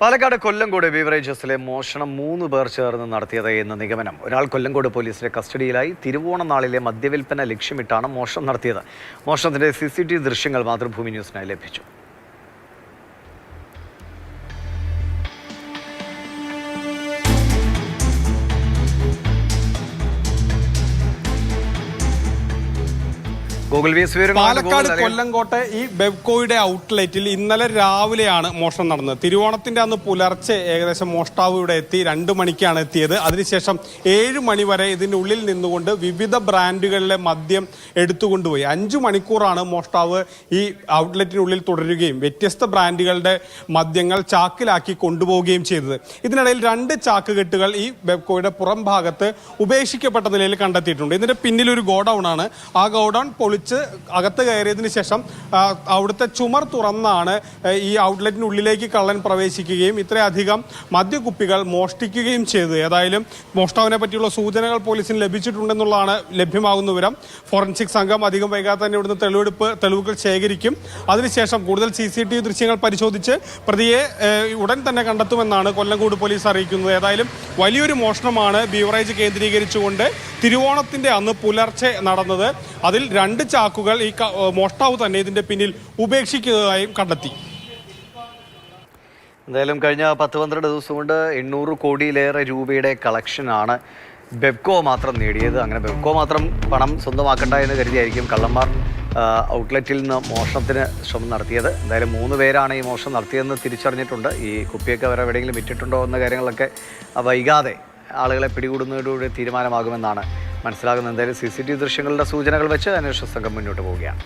പാലക്കാട് കൊല്ലംകോട് ബീവറേജസിലെ മോഷണം മൂന്ന് പേർ ചേർന്ന് നടത്തിയത് എന്ന നിഗമനം. ഒരാൾ കൊല്ലംകോട് പോലീസിന്റെ കസ്റ്റഡിയിലായി. തിരുവോണ നാളിലെ മദ്യവിൽപ്പന ലക്ഷ്യമിട്ടാണ് മോഷണം നടത്തിയത്. മോഷണത്തിന്റെ സി സി ടി വി ദൃശ്യങ്ങൾ മാതൃഭൂമി ന്യൂസിനായി ലഭിച്ചു. ഗൂഗിൾ പാലക്കാട് കൊല്ലംകോട്ടെ കൊല്ലങ്കോട്ടെ ഈ ബെബ്കോയുടെ ഔട്ട്ലെറ്റിൽ ഇന്നലെ രാവിലെയാണ് മോഷണം നടന്നത്. തിരുവോണത്തിന്റെ അന്ന് പുലർച്ചെ ഏകദേശം മോഷ്ടാവ് ഇവിടെ എത്തി. രണ്ടു മണിക്കാണ് എത്തിയത്. അതിനുശേഷം ഏഴ് മണി വരെ ഇതിന്റെ ഉള്ളിൽ നിന്നുകൊണ്ട് വിവിധ ബ്രാൻഡുകളിലെ മദ്യം എടുത്തുകൊണ്ടുപോയി. അഞ്ചു മണിക്കൂറാണ് മോഷ്ടാവ് ഈ ഔട്ട്ലെറ്റിനുള്ളിൽ തുടരുകയും വ്യത്യസ്ത ബ്രാൻഡുകളുടെ മദ്യങ്ങൾ ചാക്കിലാക്കി കൊണ്ടുപോവുകയും ചെയ്തത്. ഇതിനിടയിൽ രണ്ട് ചാക്കുകെട്ടുകൾ ഈ ബെബ്കോയുടെ പുറം ഭാഗത്ത് ഉപേക്ഷിക്കപ്പെട്ട നിലയിൽ കണ്ടെത്തിയിട്ടുണ്ട്. ഇതിന്റെ പിന്നിൽ ഒരു ഗോഡൌൺ ആണ് ആ ഗോഡൌൺ പൊളിച്ച് അകത്ത് കയറിയതിന് ശേഷം അവിടുത്തെ ചുമർ തുറന്നാണ് ഈ ഔട്ട്ലെറ്റിനുള്ളിലേക്ക് കള്ളൻ പ്രവേശിക്കുകയും ഇത്രയധികം മദ്യക്കുപ്പികൾ മോഷ്ടിക്കുകയും ചെയ്തത്. ഏതായാലും മോഷ്ടാവിനെ പറ്റിയുള്ള സൂചനകൾ പോലീസിന് ലഭിച്ചിട്ടുണ്ടെന്നുള്ളതാണ് ലഭ്യമാകുന്ന വിവരം. ഫോറൻസിക് സംഘം അധികം വൈകാതെ തന്നെ ഇവിടുന്ന് തെളിവെടുപ്പ് തെളിവുകൾ ശേഖരിക്കും. അതിനുശേഷം കൂടുതൽ സി സി ടി വി ദൃശ്യങ്ങൾ പരിശോധിച്ച് പ്രതിയെ ഉടൻ തന്നെ കണ്ടെത്തുമെന്നാണ് കൊല്ലംകോട് പോലീസ് അറിയിക്കുന്നത്. ഏതായാലും വലിയൊരു മോഷണമാണ് ബീവറേജ് കേന്ദ്രീകരിച്ചുകൊണ്ട് തിരുവോണത്തിന്റെ അന്ന് പുലർച്ചെ നടന്നത്. അതിൽ രണ്ട് ചാക്കുകൾ ഈ മോഷ്ടാവ് തന്നെ ഇതിന്റെ പിന്നിൽ ഉപേക്ഷിക്കുന്നതായും കണ്ടെത്തി. എന്തായാലും കഴിഞ്ഞ പത്ത് പന്ത്രണ്ട് ദിവസം കൊണ്ട് എണ്ണൂറ് കോടിയിലേറെ രൂപയുടെ കളക്ഷനാണ് ബെബ്കോ മാത്രം നേടിയത്. അങ്ങനെ ബെബ്കോ മാത്രം പണം സ്വന്തമാക്കണ്ട എന്ന് കരുതിയായിരിക്കും കള്ളന്മാർ ഔട്ട്ലെറ്റിൽ നിന്ന് മോഷണത്തിന് ശ്രമം നടത്തിയത്. എന്തായാലും മൂന്ന് പേരാണ് ഈ മോഷണം നടത്തിയതെന്ന് തിരിച്ചറിഞ്ഞിട്ടുണ്ട്. ഈ കുപ്പിയൊക്കെ അവരെ എവിടെയെങ്കിലും വിറ്റിട്ടുണ്ടോ എന്ന കാര്യങ്ങളൊക്കെ വൈകാതെ ആളുകളെ പിടികൂടുന്നതോടുകൂടി തീരുമാനമാകുമെന്നാണ് മനസ്സിലാകുന്നത് എന്തായാലും സി സി ടി വി ദൃശ്യങ്ങളുടെ സൂചനകൾ വെച്ച് അന്വേഷണ സംഘം മുന്നോട്ട് പോവുകയാണ്.